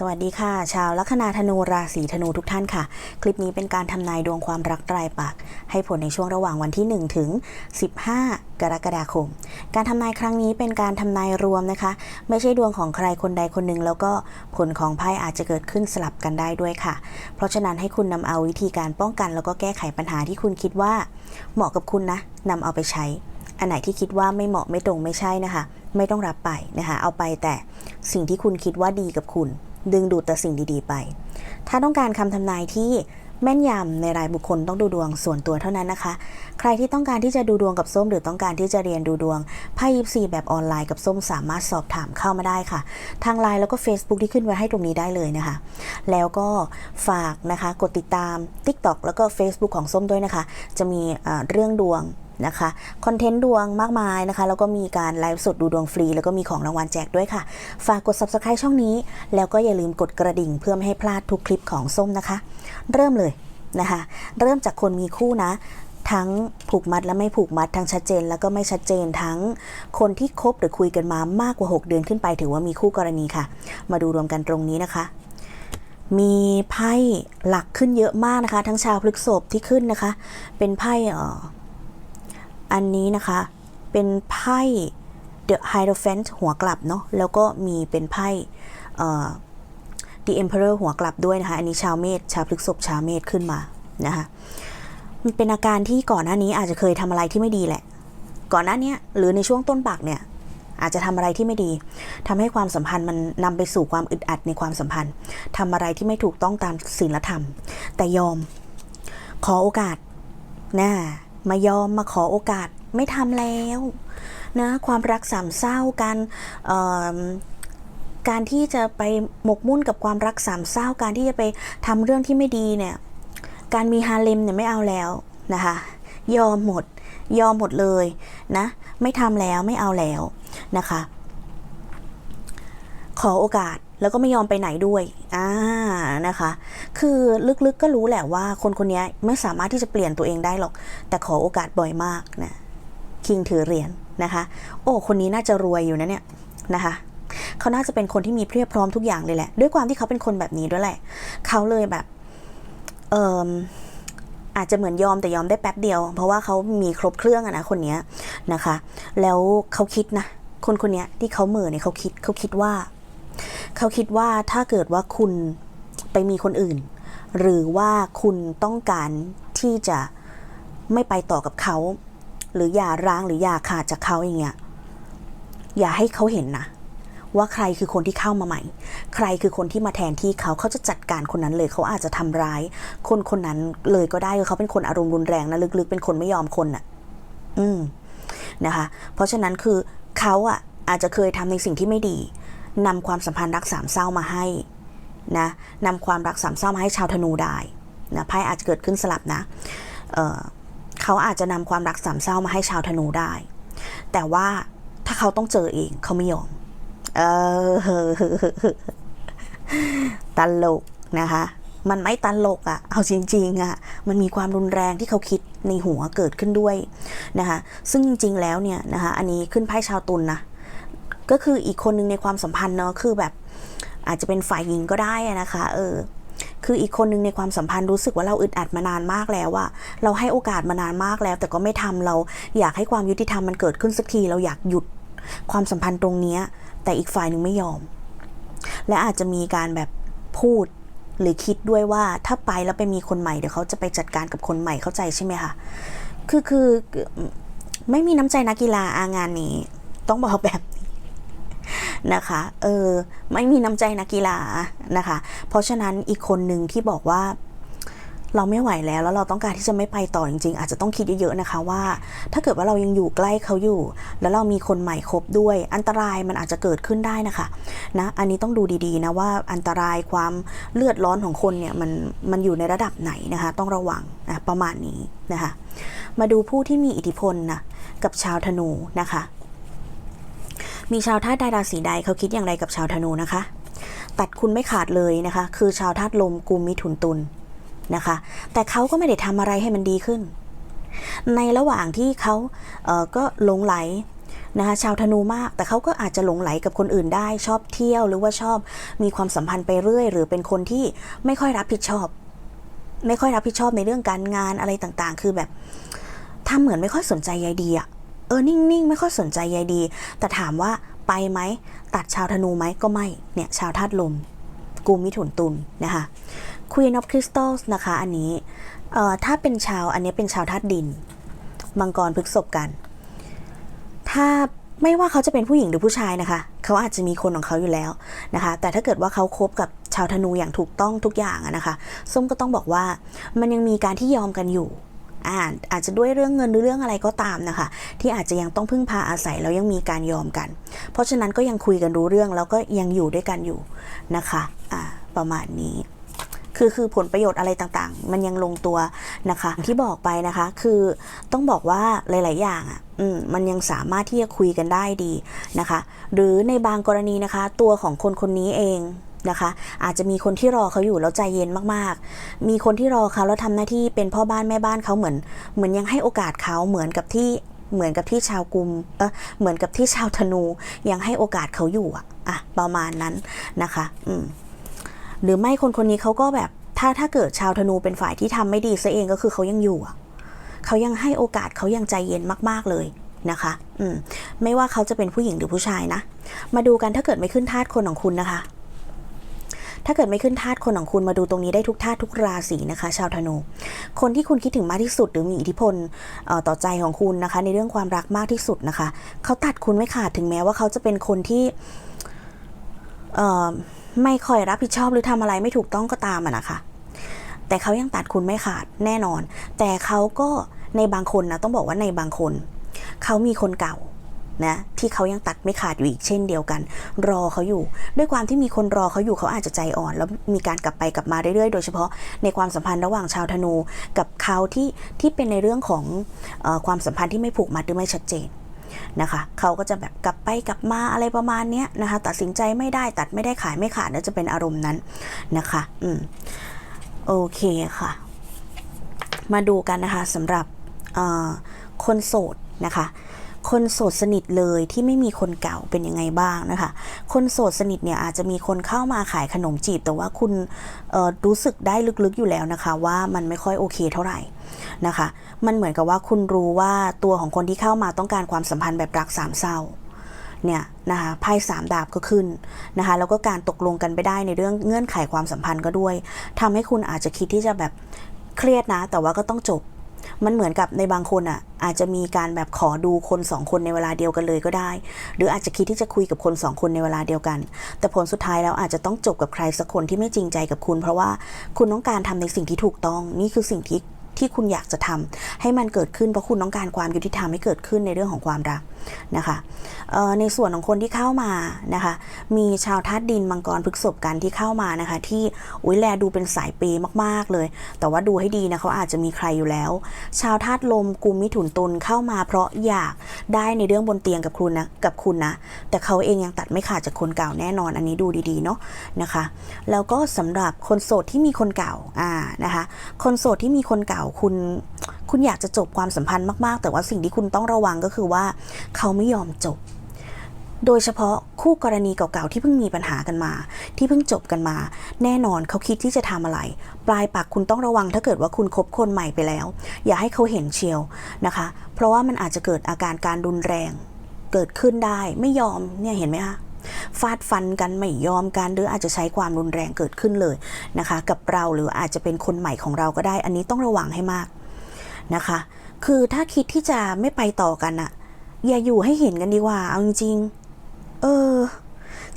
สวัสดีค่ะ ชาวลัคนาธนูราศีธนูทุกท่านค่ะ คลิปนี้เป็นการทำนายดวงความรักรายปัก ให้ผลในช่วงระหว่างวันที่ 1 ถึง 15 กรกฎาคม การทำนายครั้งนี้เป็นการทำนายรวมนะคะ ไม่ใช่ดวงของใครคนใดคนหนึ่ง แล้วก็ผลของไพ่อาจจะเกิดขึ้นสลับกันได้ด้วยค่ะ เพราะฉะนั้นให้คุณนำเอาวิธีการป้องกัน แล้วก็แก้ไขปัญหาที่คุณคิดว่า เหมาะกับคุณนะนำเอาไปใช้ อันไหนที่คิดว่าไม่เหมาะไม่ตรงไม่ใช่นะคะ ไม่ต้องรับไปนะคะ เอาไปแต่สิ่งที่คุณคิดว่าดีกับคุณ ดึงดูดแต่สิ่งดีๆไป ถ้าต้องการคำทำนายที่แม่นยำในรายบุคคลต้องดูดวงส่วนตัวเท่านั้นนะคะ ใครที่ต้องการที่จะดูดวงกับส้มหรือต้องการที่จะเรียนดูดวงไพ่ยิปซีแบบออนไลน์กับส้มสามารถสอบถามเข้ามาได้ค่ะ ทางไลน์แล้วก็ Facebook ที่ขึ้นไว้ให้ตรงนี้ได้เลยนะคะ แล้วก็ฝากนะคะ กดติดตาม TikTok แล้วก็ Facebook ของส้มด้วยนะคะ จะมีเอ่อเรื่องดวง นะคะคอนเทนต์ดวงมากมายนะคะ แล้วก็มีการไลฟ์สดดูดวงฟรี แล้วก็มีของรางวัลแจกด้วยค่ะ ฝากกด Subscribe ช่องนี้ แล้วก็อย่าลืมกดกระดิ่งเพื่อไม่ให้พลาดทุกคลิปของส้มนะคะ เริ่มเลยนะคะ เริ่มจากคนมีคู่นะทั้งผูกมัดและไม่ผูกมัดทั้งชัดเจน แล้วก็ไม่ชัดเจนทั้งคนที่คบหรือคุยกันมามากกว่า 6 เดือนขึ้นไปถือว่ามีคู่กรณีค่ะ มาดูรวมกันตรงนี้นะคะ มีไพ่หลักขึ้นเยอะมากนะคะ ทั้งชาวพฤกษภที่ขึ้นนะคะ เป็นไพ่เอ่อ อันนี้นะคะเป็นไพ่ The Hierophant หัวกลับเนาะแล้วก็มีเป็นไพ่เอ่อ The Emperor หัวกลับด้วยนะคะ อันนี้ชาวเมษชาวพฤกษภชาวเมษขึ้นมานะคะมันเป็นอาการที่ก่อนหน้านี้อาจจะเคยทำอะไรที่ไม่ดีแหละ ก่อนหน้านี้หรือในช่วงต้นปักเนี่ยอาจจะทำอะไรที่ไม่ดีทำให้ความสัมพันธ์มันนำไปสู่ความอึดอัดในความสัมพันธ์ทำอะไรที่ไม่ถูกต้องตามศีลธรรม แต่ยอมขอโอกาสนะ มายอมมาขอโอกาสไม่ทำแล้วนะความรักสามเศร้าการการที่จะไปหมกมุ่นกับความรักสามเศร้า การที่จะไปทำเรื่องที่ไม่ดีเนี่ย การมีฮาเลมเนี่ยไม่เอาแล้วนะคะ ยอมหมด ยอมหมดเลยนะ ไม่ทำแล้วไม่เอาแล้วนะคะ ขอโอกาส แล้วก็ไม่ยอมไปไหนด้วย อ่า นะคะ คือลึกๆก็รู้แหละว่าคนคนนี้ไม่สามารถที่จะเปลี่ยนตัวเองได้หรอก แต่ขอโอกาสบ่อยมากนะ คิงถือเหรียญนะคะ โอ้ คนนี้น่าจะรวยอยู่นะเนี่ยนะคะ เขาน่าจะเป็นคนที่มีเพียบพร้อมทุกอย่างเลยแหละ ด้วยความที่เขาเป็นคนแบบนี้ด้วยแหละ เขาเลยแบบ เอ่ออาจจะเหมือนยอมแต่ยอมได้แป๊บเดียว เพราะว่าเขามีครบเครื่องอะนะคนนี้นะคะ แล้วเขาคิดนะ คนคนนี้ที่เขาเหม่อเนี่ยเขาคิดเขาคิดว่า เขาคิดว่าถ้าเกิดว่าคุณไปมีคนอื่น หรือว่าคุณต้องการที่จะไม่ไปต่อกับเขา หรืออย่าร้างหรืออย่าขาดจากเขาอย่างเงี้ยอย่าให้เขาเห็นนะว่าใครคือคนที่เข้ามาใหม่ ใครคือคนที่มาแทนที่เขาเขาจะจัดการคนนั้นเลยเขาอาจจะทำร้าย คนคนนั้นเลยก็ได้เขาเป็นคนอารมณ์รุนแรงนะลึกๆ เป็นคนไม่ยอมคนน่ะ อืมนะคะ เพราะฉะนั้นคือเขาอะ อาจจะเคยทำในสิ่งที่ไม่ดี นำความสัมพันธ์รักสามเศร้ามาให้นะนำความรักสามเศร้ามาให้ชาวธนูได้นะไพ่อาจจะเกิดขึ้นสลับนะเเขาอาจจะนำความรักสามเศร้ามาให้ชาวธนูได้ แต่ว่าถ้าเขาต้องเจอเองเขาไม่ยอมเออตลกนะคะมันไม่ตันโลกอะ่ะ เอาจริงๆอะ่ะ มันมีความรุนแรงที่เขาคิดในหัวเกิดขึ้นด้วยนะคะ ซึ่งจริงๆแล้วเนี่ยนะคะ อันนี้ขึ้นไพ่ชาวตุลนนะ ก็คืออีกคนหนึ่งในความสัมพันธ์เนาะคือแบบอาจจะเป็นฝ่ายหญิงก็ได้นะคะเออคืออีกคนหนึ่งในความสัมพันธ์รู้สึกว่าเราอึดอัดมานานมากแล้วอะเราให้โอกาสมานานมากแล้ว แต่ก็ไม่ทำเราอยากให้ความยุติธรรมมันเกิดขึ้นสักทีเราอยากหยุดความสัมพันธ์ตรงเนี้ยแต่อีกฝ่ายหนึ่งไม่ยอม และอาจจะมีการแบบพูดหรือคิดด้วยว่าถ้าไปแล้วไปมีคนใหม่เดี๋ยวเขาจะไปจัดการกับคนใหม่เข้าใจใช่ไหมคะคือคือไม่มีน้ำใจนักกีฬาอางานนี้ ต้องบอกแบบ นะคะเออไม่มีน้ำใจนักกีฬานะคะ เพราะฉะนั้นอีกคนหนึ่งที่บอกว่าเราไม่ไหวแล้วแล้วเราต้องการที่จะไม่ไปต่อจริง ๆ อาจจะต้องคิดเยอะๆนะคะว่า ถ้าเกิดว่าเรายังอยู่ใกล้เขาอยู่ แล้วเรามีคนใหม่คบด้วย อันตรายมันอาจจะเกิดขึ้นได้นะคะนะอันนี้ต้องดูดีๆนะว่าอันตรายความเลือดร้อนของคนเนี่ยมันมันอยู่ในระดับไหนนะคะ ต้องระวังนะประมาณนี้นะคะ มาดูผู้ที่มีอิทธิพลนะกับชาวธนูนะคะ มีชาวธาตุใดราศีใดเขาคิดอย่างไรกับชาวธนูนะคะ ตัดคุณไม่ขาดเลยนะคะ คือชาวธาตุลมกุมมิถุนตุลนะคะ แต่เขาก็ไม่ได้ทำอะไรให้มันดีขึ้น ในระหว่างที่เขาเก็หลงไหลนะคะชาวธนูมาก แต่เขาก็อาจจะหลงไหลกับคนอื่นได้ ชอบเที่ยวหรือว่าชอบมีความสัมพันธ์ไปเรื่อย หรือเป็นคนที่ไม่ค่อยรับผิดชอบ ไม่ค่อยรับผิดชอบในเรื่องการงานอะไรต่างๆ คือแบบทำเหมือนไม่ค่อยสนใจใยดีอะ เออนิ่งๆ ไม่ค่อยสนใจใยดี แต่ถามว่าไปไหม ตัดชาวธนูไหมก็ไม่ เนี่ยชาวธาตุลมกุมิถุนตุลนะคะ Queen of Crystals นะคะ อันนี้เอ่อถ้าเป็นชาวอันนี้เป็นชาวธาตุดิน มังกรพฤกษภกัน ถ้าไม่ว่าเขาจะเป็นผู้หญิงหรือผู้ชายนะคะ เขาอาจจะมีคนของเขาอยู่แล้วนะคะ แต่ถ้าเกิดว่าเขาคบกับชาวธนูอย่างถูกต้องทุกอย่างนะคะ ส้มก็ต้องบอกว่ามันยังมีการที่ยอมกันอยู่ อาอาจจะด้วยเรื่องเงินหรือเรื่องอะไรก็ตามนะคะ ที่อาจจะยังต้องพึ่งพาอาศัยแล้วยังมีการยอมกัน เพราะฉะนั้นก็ยังคุยกันรู้เรื่องแล้วก็ยังอยู่ด้วยกันอยู่นะคะอ่าประมาณนี้คือคือผลประโยชน์อะไรต่างๆ มันยังลงตัวนะคะที่บอกไปนะคะคือต้องบอกว่าหลาย ๆ อย่างอะอืมมันยังสามารถที่จะคุยกันได้ดีนะคะ หรือในบางกรณีนะคะ ตัวของคนคนนี้เอง นะคะ อาจจะมีคนที่รอเขาอยู่แล้วใจเย็นมากๆ มีคนที่รอเขาแล้วทำหน้าที่เป็นพ่อบ้านแม่บ้านเขาเหมือน เหมือนยังให้โอกาสเขาเหมือนกับที่เหมือนกับที่ชาวกุมเออเหมือนกับที่ชาวธนูยังให้โอกาสเขาอยู่อะอะประมาณนั้นนะคะ อืมหรือไม่คนคนนี้เขาก็แบบถ้าถ้าเกิดชาวธนูเป็นฝ่ายที่ทำไม่ดีซะเองก็คือเขายังอยู่อะเขายังให้โอกาสเขายังใจเย็นมาก ๆเลยนะคะ อืม ไม่ว่าเขาจะเป็นผู้หญิงหรือผู้ชายนะ มาดูกันถ้าเกิดไม่ขึ้นธาตุคนของคุณนะคะ ถ้าเกิดไม่ขึ้นธาตุคนของคุณมาดูตรงนี้ได้ทุกธาตุทุกราศีนะคะ ชาวธนู คนที่คุณคิดถึงมากที่สุด หรือมีอิทธิพลต่อใจของคุณนะคะ ในเรื่องความรักมากที่สุดนะคะ เขาตัดคุณไม่ขาดถึงแม้ว่าเขาจะเป็นคนที่ไม่ค่อยรับผิดชอบหรือทำอะไรไม่ถูกต้องก็ตามนะคะ แต่เขายังตัดคุณไม่ขาดแน่นอน แต่เขาก็ในบางคนนะต้องบอกว่าในบางคน เขามีคนเก่า นะที่เขายังตัดไม่ขาดอยู่อีกเช่นเดียวกัน รอเขาอยู่ ด้วยความที่มีคนรอเขาอยู่เขาอาจจะใจอ่อน แล้วมีการกลับไปกลับมาเรื่อยๆ โดยเฉพาะในความสัมพันธ์ระหว่างชาวธนู กับเขาที่ที่เป็นในเรื่องของอความสัมพันธ์ที่ไม่ผูกมัดหรือไม่ชัดเจนนะคะเขาก็จะแบบกลับไปกลับมาอะไรประมาณนี้นะคะตัดสินใจไม่ได้ตัดไม่ได้ขายไม่ขาดน่าจะเป็นอารมณ์นั้นนะคะอืมโอเคค่ะ มาดูกันนะคะสำหรับคนโสดนะคะ คนโสดสนิทเลยที่ไม่มีคนเก่าเป็นยังไงบ้างนะคะ คนโสดสนิทเนี่ยอาจจะมีคนเข้ามาขายขนมจีบ แต่ว่าคุณรู้สึกได้ลึกๆอยู่แล้วนะคะ ว่ามันไม่ค่อยโอเคเท่าไหร่นะคะ มันเหมือนกับว่าคุณรู้ว่าตัวของคนที่เข้ามาต้องการความสัมพันธ์แบบรักสามเศร้าเนี่ยนะคะไพ่สามดาบก็ขึ้นนะคะแล้วก็การตกลงกันไปได้ในเรื่องเงื่อนไขความสัมพันธ์ก็ด้วยทำให้คุณอาจจะคิดที่จะแบบเครียดนะ แต่ว่าก็ต้องจบ มันเหมือนกับในบางคนอะ อาจจะมีการแบบขอดูคนสองคนในเวลาเดียวกันเลยก็ได้ หรืออาจจะคิดที่จะคุยกับคนสองคนในเวลาเดียวกัน แต่ผลสุดท้ายแล้วอาจจะต้องจบกับใครสักคนที่ไม่จริงใจกับคุณ เพราะว่าคุณต้องการทำในสิ่งที่ถูกต้องนี่คือสิ่งที่ ที่คุณอยากจะทำให้มันเกิดขึ้นเพราะคุณต้องการความยุติธรรมให้เกิดขึ้นในเรื่องของความรักนะคะในส่วนของคนที่เข้ามานะคะ มีชาวธาตุดินมังกรพฤกษบกันที่เข้ามานะคะ ที่อุ้ยแลดูเป็นสายเปย์มาก ๆ เลย แต่ว่าดูให้ดีนะเขาอาจจะมีใครอยู่แล้ว ชาวธาตุลมกุมมิถุนตุลเข้ามา เพราะอยากได้ในเรื่องบนเตียงกับคุณนะกับคุณนะ แต่เขาเองยังตัดไม่ขาดจากคนเก่าแน่นอน อันนี้ดูดีๆเนาะนะคะ แล้วก็สำหรับคนโสดที่มีคนเก่าอ่านะคะ คนโสดที่มีคนเก่าคุณ คุณอยากจะจบความสัมพันธ์มาก ๆ แต่ว่าสิ่งที่คุณต้องระวังก็คือว่า เขาไม่ยอมจบ โดยเฉพาะคู่กรณีเก่าๆที่เพิ่งมีปัญหากันมา ที่เพิ่งจบกันมา แน่นอนเขาคิดที่จะทำอะไร ปลายปากคุณต้องระวังถ้าเกิดว่าคุณคบคนใหม่ไปแล้ว อย่าให้เขาเห็นเชียวนะคะ เพราะว่ามันอาจจะเกิดอาการการรุนแรง เกิดขึ้นได้ไม่ยอมเนี่ยเห็นไหมคะ ฟาดฟันกันไม่ยอมกันหรืออาจจะใช้ความรุนแรงเกิดขึ้นเลยนะคะ กับเราหรืออาจจะเป็นคนใหม่ของเราก็ได้ อันนี้ต้องระวังให้มากนะคะ คือถ้าคิดที่จะไม่ไปต่อกันอะอย่าอยู่ให้เห็นกันดีกว่าเอาจริงๆเออ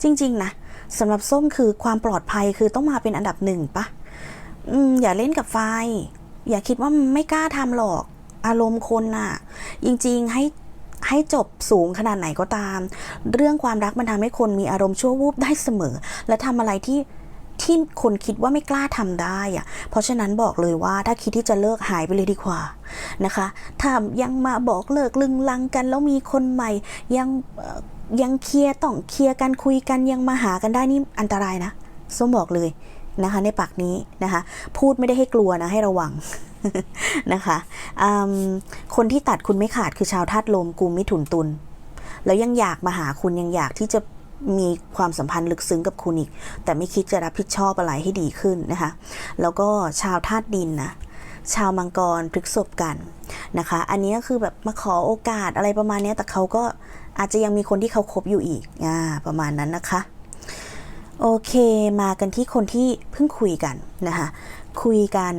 จริง ๆ นะสำหรับส้มคือความปลอดภัยคือต้องมาเป็นอันดับหนึ่งปะอืมอย่าเล่นกับไฟ อย่าคิดว่าไม่กล้าทำหรอก อารมณ์คนน่ะ จริง ๆ ให้ ให้จบสูงขนาดไหนก็ตาม เรื่องความรักมันทำให้คนมีอารมณ์ชั่ววูบได้เสมอ และทำอะไรที่ที่คนคิดว่าไม่กล้าทำได้อะเพราะฉะนั้นบอกเลยว่าถ้าคิดที่จะเลิกหายไปเลยดีกว่านะคะถ้ายังมาบอกเลิกลึงลังกันแล้วมีคนใหม่ยังยังเคลียร์ต้องเคลียร์กันคุยกันยังมาหากันได้นี่อันตรายนะส้มบอกเลยนะคะในปากนี้นะคะ พูดไม่ได้ให้กลัวนะให้ระวัง นะคะคนที่ตัดคุณไม่ขาดคือชาวธาตุลมกุมมิถุนตุลแล้วยังอยากมาหาคุณยังอยากที่จะมีความสัมพันธ์ลึกซึ้งกับคุณอีก แต่ไม่คิดจะรับผิดชอบอะไรให้ดีขึ้นนะคะ แล้วก็ชาวธาตุดินนะชาวมังกรพฤกษบกันนะคะ อันนี้ก็คือแบบมาขอโอกาสอะไรประมาณนี้แต่เขาก็อาจจะยังมีคนที่เขาคบอยู่อีกอ่าประมาณนั้นนะคะ โอเคมากันที่คนที่เพิ่งคุยกันนะคะ คุยกัน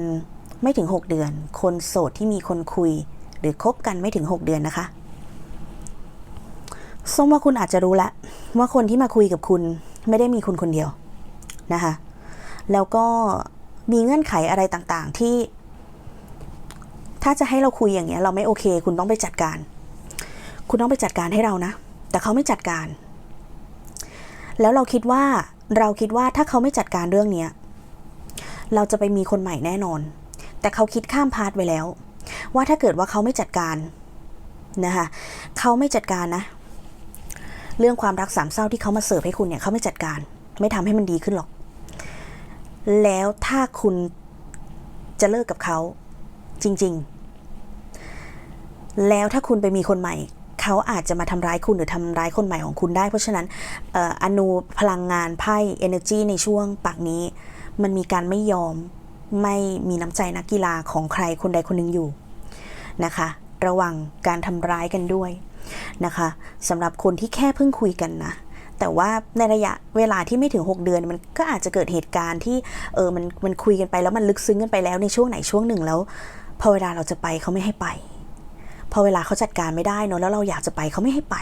ไม่ถึง 6 เดือน คนโสดที่มีคนคุย หรือคบกันไม่ถึง 6 เดือนนะคะส้มว่าคุณอาจจะรู้แล้วว่าคนที่มาคุยกับคุณไม่ได้มีคุณคนเดียวนะคะ แล้วก็มีเงื่อนไขอะไรต่างๆที่ ถ้าจะให้เราคุยอย่างเงี้ย เราไม่โอเค คุณต้องไปจัดการ คุณต้องไปจัดการให้เรานะ แต่เขาไม่จัดการ แล้วเราคิดว่าเราคิดว่าถ้าเขาไม่จัดการเรื่องเนี้ยเราจะไปมีคนใหม่แน่นอน แต่เขาคิดข้ามพาร์ทไปแล้ว ว่าถ้าเกิดว่าเขาไม่จัดการนะคะเขาไม่จัดการนะ เรื่องความรักสามเศร้าที่เขามาเสิร์ฟให้คุณเนี่ยเขาไม่จัดการ ไม่ทำให้มันดีขึ้นหรอก แล้วถ้าคุณจะเลิกกับเขาจริง ๆ แล้วถ้าคุณไปมีคนใหม่เขาอาจจะมาทำร้ายคุณหรือทำร้ายคนใหม่ของคุณได้ เพราะฉะนั้นออนูพลังงานไพ่ energy ในช่วงปักนี้ มันมีการไม่ยอม ไม่มีน้ำใจนักกีฬาของใครคนใดคนหนึ่งอยู่นะคะ ระวังการทำร้ายกันด้วยนะคะสำหรับคนที่แค่เพิ่งคุยกันนะ แต่ว่าในระยะเวลาที่ไม่ถึง 6 เดือน มันก็อาจจะเกิดเหตุการณ์ที่เออมันมันคุยกันไปแล้วมันลึกซึ้งกันไปแล้วในช่วงไหนช่วงหนึ่งแล้วพอเวลาเราจะไปเขาไม่ให้ไป พอเวลาเขาจัดการไม่ได้เนอะแล้วเราอยากจะไปเขาไม่ให้ไป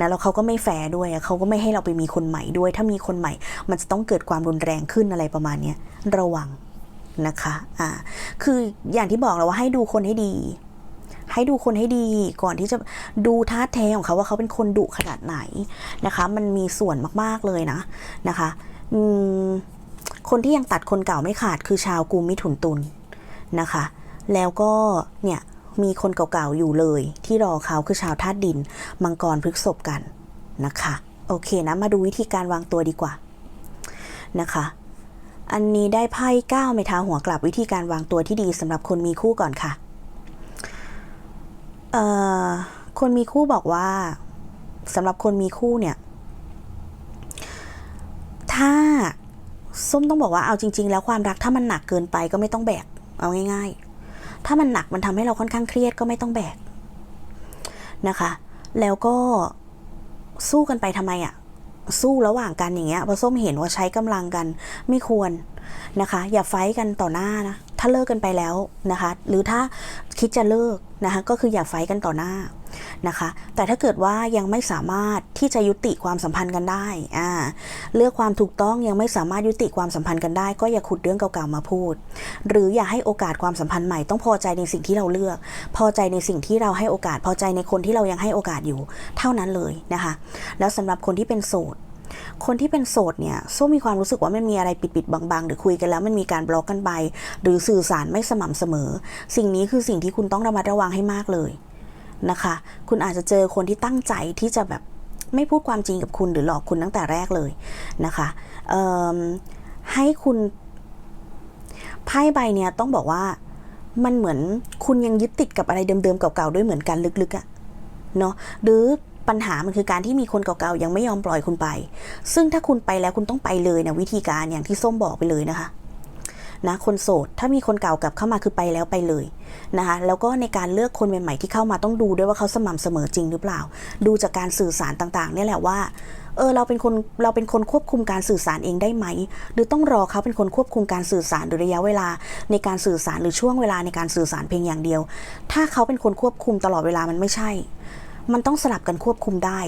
นะแล้วเขาก็ไม่แฟร์ด้วยเขาก็ไม่ให้เราไปมีคนใหม่ด้วย ถ้ามีคนใหม่ มันจะต้องเกิดความรุนแรงขึ้นอะไรประมาณนี้ระวัง นะคะอ่าคืออย่างที่บอกแล้วว่าให้ดูคนให้ดี ให้ดูคนให้ดีก่อนที่จะดูท่าแท้ของเขาว่าเขาเป็นคนดุขนาดไหนนะคะ มันมีส่วนมากๆเลยนะนะคะอืมคนที่ยังตัดคนเก่าไม่ขาดคือชาวกุมมิถุนตุลนะคะ แล้วก็เนี่ยมีคนเก่าๆอยู่เลย ที่รอเขาคือชาวธาตุดิน มังกรพฤกษบกันนะคะ โอเคนะ มาดูวิธีการวางตัวดีกว่านะคะ อันนี้ได้ไพ่ก้าวไม้เท้าหัวกลับวิธีการวางตัวที่ดีสำหรับคนมีคู่ก่อนค่ะ เอ่อ คนมีคู่บอกว่าสำหรับคนมีคู่เนี่ย ถ้าส้มต้องบอกว่าเอาจริง ๆ แล้วความรักถ้ามันหนักเกินไปก็ไม่ต้องแบก เอาง่าย ๆ ถ้ามันหนักมันทำให้เราค่อนข้างเครียดก็ไม่ต้องแบกนะคะ แล้วก็สู้กันไปทำไมอะ สู้ระหว่างกันอย่างเงี้ยพอส้มเห็นว่าใช้กำลังกันไม่ควรนะคะ อย่าไฟกันต่อหน้านะถ้าเลิกกันไปแล้วนะคะ หรือถ้าคิดจะเลิกนะคะก็คืออย่าไฟกันต่อหน้า นะคะ แต่ถ้าเกิดว่ายังไม่สามารถที่จะยุติความสัมพันธ์กันได้อ่าเลือกความถูกต้องยังไม่สามารถยุติความสัมพันธ์กันได้ ก็อย่าขุดเรื่องเก่าๆมาพูด หรืออย่าให้โอกาสความสัมพันธ์ใหม่ต้องพอใจในสิ่งที่เราเลือก พอใจในสิ่งที่เราให้โอกาส พอใจในคนที่เรายังให้โอกาสอยู่ เท่านั้นเลยนะคะ แล้วสำหรับคนที่เป็นโสดคนที่เป็นโสดเนี่ยส้มมีความรู้สึกว่ามันมีอะไรปิดๆบังๆ หรือคุยกันแล้วมันมีการบล็อกกันไป หรือสื่อสารไม่สม่ำเสมอ สิ่งนี้คือสิ่งที่คุณต้องระมัดระวังให้มากเลย นะคะ คุณอาจจะเจอคนที่ตั้งใจที่จะแบบไม่พูดความจริงกับคุณหรือหลอกคุณตั้งแต่แรกเลยนะคะให้คุณไพ่ใบเนี่ยต้องบอกว่ามันเหมือนคุณยังยึดติดกับอะไรเดิมๆเก่าๆด้วยเหมือนกันลึกๆอะเนาะหรือปัญหามันคือการที่มีคนเก่าๆยังไม่ยอมปล่อยคุณไป ซึ่งถ้าคุณไปแล้วคุณต้องไปเลยนะวิธีการอย่างที่ส้มบอกไปเลยนะคะ นะคนโสดถ้ามีคนเก่ากลับเข้ามาคือไปแล้วไปเลยนะคะแล้วก็ในการเลือกคนใหม่ๆที่เข้ามาต้องดูด้วยว่าเขาสม่ำเสมอจริงหรือเปล่า ดูจากการสื่อสารต่างๆเนี่ยแหละว่าเออเราเป็นคนเราเป็นคนควบคุมการสื่อสารเองได้ไหม หรือต้องรอเขาเป็นคนควบคุมการสื่อสารหรือระยะเวลา ในการสื่อสารหรือช่วงเวลาในการสื่อสารเพียงอย่างเดียว ถ้าเขาเป็นคนควบคุมตลอดเวลามันไม่ใช่ มันต้องสลับกันควบคุมได้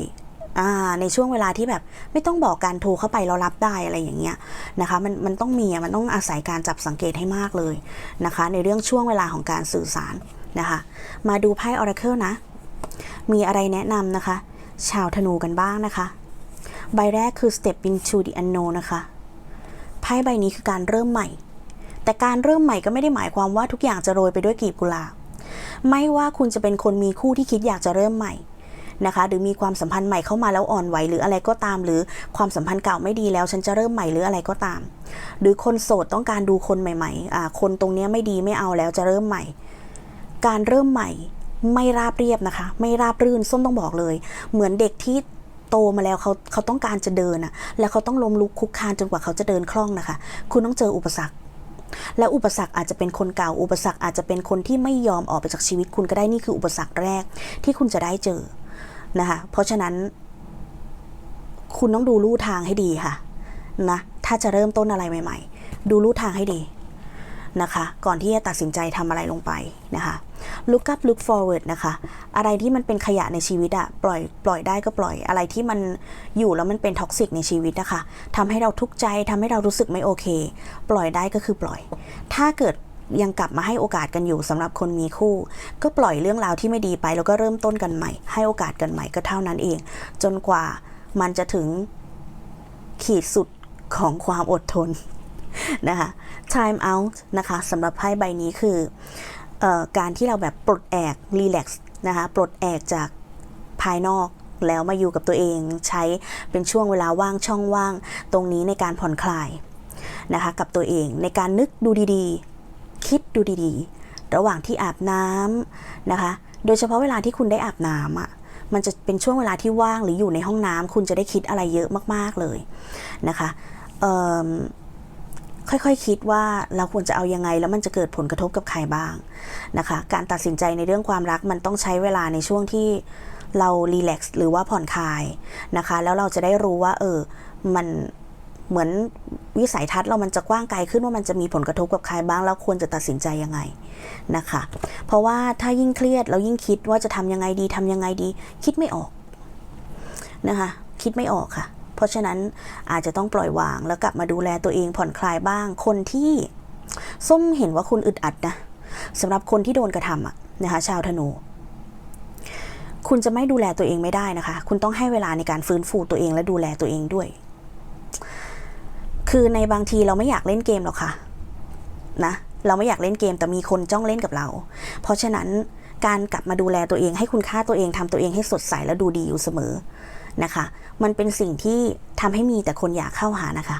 ในช่วงเวลาที่แบบไม่ต้องบอกการโทรเข้าไปเรารับได้อะไรอย่างเงี้ยนะคะมันมันต้องมีมันต้องอาศัยการจับสังเกตให้มากเลยนะคะ ในเรื่องช่วงเวลาของการสื่อสารนะคะ มาดูไพ่ออราเคิลนะ มีอะไรแนะนำนะคะ ชาวธนูกันบ้างนะคะ ใบแรกคือ step into the unknown นะคะไพ่ใบนี้คือการเริ่มใหม่ แต่การเริ่มใหม่ก็ไม่ได้หมายความว่าทุกอย่างจะโรยไปด้วยกลีบกุหลาบไม่ว่าคุณจะเป็นคนมีคู่ที่คิดอยากจะเริ่มใหม่ นะคะ หรือมีความสัมพันธ์ใหม่เข้ามาแล้วอ่อนไหวหรืออะไรก็ตาม หรือความสัมพันธ์เก่าไม่ดีแล้ว ฉันจะเริ่มใหม่หรืออะไรก็ตาม หรือคนโสดต้องการดูคนใหม่ๆอ่าคนตรงนี้ไม่ดีไม่เอาแล้วจะเริ่มใหม่ การเริ่มใหม่ไม่ราบเรียบนะคะ ไม่ราบรื่นส้มต้องบอกเลย เหมือนเด็กที่โตมาแล้วเขาเขาต้องการจะเดินอะแล้วเขาต้องล้มลุกคุกคานจนกว่าเขาจะเดินคล่องนะคะ คุณต้องเจออุปสรรค และอุปสรรคอาจจะเป็นคนเก่า อุปสรรคอาจจะเป็นคนที่ไม่ยอมออกไปจากชีวิตคุณก็ได้นี่คืออุปสรรคแรกที่คุณจะได้เจอ นะคะเพราะฉะนั้น คุณต้องดูลู่ทางให้ดีค่ะนะถ้าจะเริ่มต้นอะไรใหม่ ๆ ดูลู่ทางให้ดีนะคะ ก่อนที่จะตัดสินใจทำอะไรลงไปนะคะ look up look forward นะคะ อะไรที่มันเป็นขยะในชีวิตอะปล่อยปล่อยได้ก็ปล่อย อะไรที่มันอยู่แล้วมันเป็นท็อกซิกในชีวิตนะคะทำให้เราทุกข์ใจทำให้เรารู้สึกไม่โอเค ปล่อยได้ก็คือปล่อย ถ้าเกิด ยังกลับมาให้โอกาสกันอยู่สำหรับคนมีคู่ ก็ปล่อยเรื่องราวที่ไม่ดีไป แล้วก็เริ่มต้นกันใหม่ ให้โอกาสกันใหม่ก็เท่านั้นเอง จนกว่ามันจะถึงขีดสุดของความอดทนนะคะ time out นะคะสำหรับไพ่ใบนี้คือออการที่เราแบบปลดแอกรีแลกซ์นะคะปลดแอกจากภายนอกแล้วมาอยู่กับตัวเองใช้เป็นช่วงเวลาว่างช่องว่าง ตรงนี้ในการผ่อนคลายนะคะกับตัวเองในการนึกดูดีๆ คิดดูดีๆ ระหว่างที่อาบน้ำนะคะ โดยเฉพาะเวลาที่คุณได้อาบน้ำอะมันจะเป็นช่วงเวลาที่ว่างหรืออยู่ในห้องน้ำคุณจะได้คิดอะไรเยอะมากๆเลยนะคะค่อยๆคคิดว่าเราควรจะเอายังไงแล้วมันจะเกิดผลกระทบกับใครบ้างนะคะ การตัดสินใจในเรื่องความรักมันต้องใช้เวลาในช่วงที่เรารีแลกซ์หรือว่าผ่อนคลายนะคะ แล้วเราจะได้รู้ว่า เออ มัน เหมือนวิสัยทัศน์เรามันจะกว้างไกลขึ้นว่ามันจะมีผลกระทบกับใครบ้างแล้วควรจะตัดสินใจยังไงนะคะ เพราะว่าถ้ายิ่งเครียดเรายิ่งคิดว่าจะทำยังไงดีทำยังไงดี คิดไม่ออกนะคะคิดไม่ออกค่ะ เพราะฉะนั้นอาจจะต้องปล่อยวางแล้วกลับมาดูแลตัวเองผ่อนคลายบ้าง คนที่ส้มเห็นว่าคุณอึดอัดนะสำหรับคนที่โดนกระทำอะนะคะชาวธนู คุณจะไม่ดูแลตัวเองไม่ได้นะคะ คุณต้องให้เวลาในการฟื้นฟูตัวเองและดูแลตัวเองด้วย คือในบางทีเราไม่อยากเล่นเกมหรอกค่ะนะเราไม่อยากเล่นเกมแต่มีคนจ้องเล่นกับเรา เพราะฉะนั้นการกลับมาดูแลตัวเองให้คุณค่าตัวเองทำตัวเองให้สดใสและดูดีอยู่เสมอนะคะ มันเป็นสิ่งที่ทำให้มีแต่คนอยากเข้าหานะคะ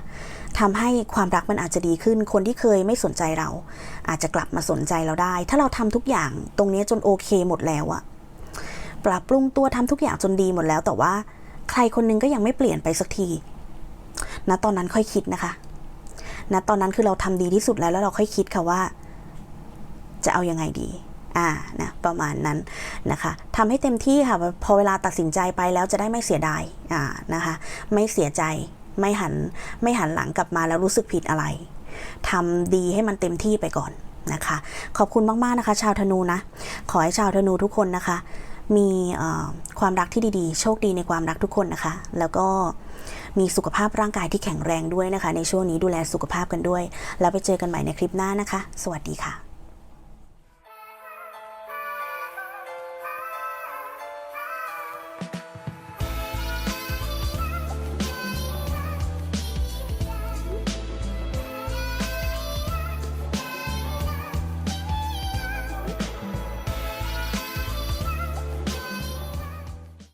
ทำให้ความรักมันอาจจะดีขึ้น คนที่เคยไม่สนใจเรา อาจจะกลับมาสนใจเราได้ ถ้าเราทำทุกอย่างตรงนี้จนโอเคหมดแล้วอะปรับปรุงตัวทำทุกอย่างจนดีหมดแล้วแต่ว่า ใครคนนึงก็ยังไม่เปลี่ยนไปสักที ณตอนนั้นค่อยคิดนะคะ ณตอนนั้นคือเราทำดีที่สุดแล้วแล้วเราค่อยคิดค่ะว่า จะเอายังไงดี อ่านะประมาณนั้นนะคะทำให้เต็มที่ค่ะพอเวลาตัดสินใจไปแล้วจะได้ไม่เสียดายอ่านะคะ ไม่เสียใจไม่หันไม่หันหลังกลับมาแล้วรู้สึกผิดอะไรทำดีให้มันเต็มที่ไปก่อนนะคะ ขอบคุณมาก ๆ นะคะ ชาวธนูนะ ขอให้ชาวธนูทุกคนนะคะ มีความรักที่ดีๆ โชคดีในความรักทุกคนนะคะ แล้วก็ มีสุขภาพร่างกายที่แข็งแรงด้วยนะคะ ในช่วงนี้ดูแลสุขภาพกันด้วย แล้วไปเจอกันใหม่ในคลิปหน้านะคะ สวัสดีค่ะ